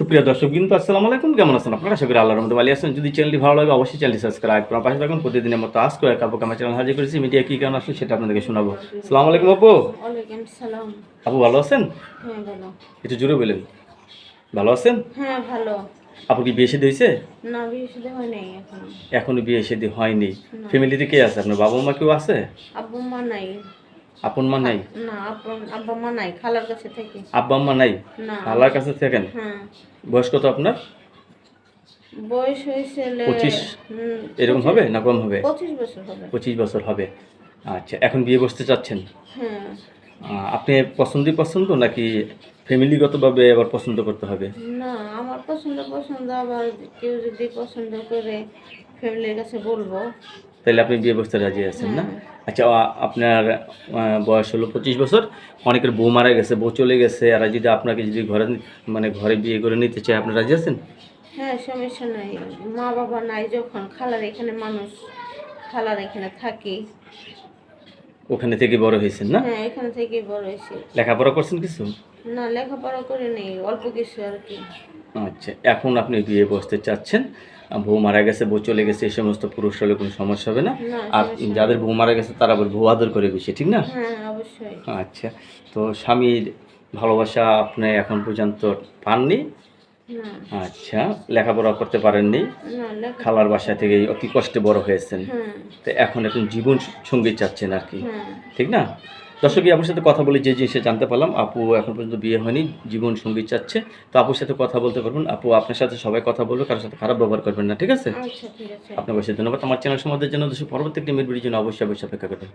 সুপ্রিয় দর্শক কিন্তু আসসালামু আলাইকুম। কেমন আছেন আপনারা? আশা করি আল্লাহর রহমতে ভালো আছেন। যদি চ্যানেলটি ভালো লাগে অবশ্যই চ্যানেলটি সাবস্ক্রাইব করুন পাশে থাকুন। প্রতিদিনের মতো আজকে এক আপু আমার চ্যানেল হাজির করেছি। মিডিয়া কী কারণ আসলে সেটা আপনাদেরকে শোনাবো। আসসালামু আলাইকুম আপু। সালাম। আপু ভালো আছেন? হ্যাঁ একটু জোরে বলেন। ভালো আছেন? হ্ঁ ভালো। আপু কি বিয়ে শাদী হয়েছে? না বিয়ে হয় এখনও। বিয়ে শাদী হয়নি। ফ্যামিলিতে কে আছে? আপনার বাবা মা কেউ আছে? আব্বু মা নাই। আপন মা নাই? না আপন আব্বা মা নাই খালার কাছে থাকি। আব্বা মা নাই? না। আল্লাহর কাছে থাকেন? হ্যাঁ। বয়স কত আপনার? বয়স হয়েছে? এরকম হবে না কম হবে? পঁচিশ বছর হবে। পঁচিশ বছর হবে। আচ্ছা এখন বিয়ে বসতে চাচ্ছেন? হ্যাঁ। আপনি পছন্দই পছন্দ নাকি ফ্যামিলিগতভাবে আবার পছন্দ করতে হবে? না আমার পছন্দ পছন্দ আবার কেউ যদি পছন্দ করে ফ্যামিলির কাছে বলব তাহলে আপনি বিয়ে বসতে রাজি আছেন না? আচ্ছা আপনার বয়স হলো পঁচিশ বছর। অনেকের বউ মারা গেছে বউ চলে গেছে। আর যদি আপনাকে যদি ঘরে মানে ঘরে বিয়ে করে নিতে চায় আপনি রাজি আছেন? হ্যাঁ সমস্যা নাই। মা বাবা নাই যখন খালার এখানে মানুষ খালার এখানে থাকি। ওখানে থেকে বড় হয়েছেন না? হ্যাঁ এখানে থেকে বড় হয়েছে। লেখাপড়া করছেন কিছু? না লেখাপড়া করে নেই অল্প কিছু আর কি। আচ্ছা এখন আপনি বিয়ে বসতে চাচ্ছেন। বউ মারা গেছে বউ চলে গেছে এই সমস্ত পুরুষ হলে কোনো সমস্যা হবে না। না আর যাদের বউ মারা গেছে তারা আবার বউ আদর করে বেশি ঠিক না? হ্যাঁ আচ্ছা তো স্বামীর ভালোবাসা আপনি এখন পর্যন্ত পাননি? আচ্ছা লেখাপড়া করতে পারেননি? খালার বাসা থেকে অতি কষ্টে বড় হয়েছেন। হ্যাঁ। তো এখন এখন জীবন সঙ্গী চাচ্ছেন আর কি হ্যাঁ। ঠিক না? দর্শক আপুর সাথে কথা বলে যে জিনিসটা জানতে পারলাম আপু এখন পর্যন্ত বিয়ে হয়নি জীবন সঙ্গী চাচ্ছে। তো আপুর সাথে কথা বলতে পারবেন। আপু আপনার সাথে সবাই কথা বলবে কারোর সাথে খারাপ ব্যবহার করবেন না ঠিক আছে? আচ্ছা আপনার অবশ্যই ধন্যবাদ। আমার চ্যানেল সমাজের জন্য দর্শক পরবর্তী একটি মিট জন্য অবশ্যই অবশ্যই অপেক্ষা করবেন।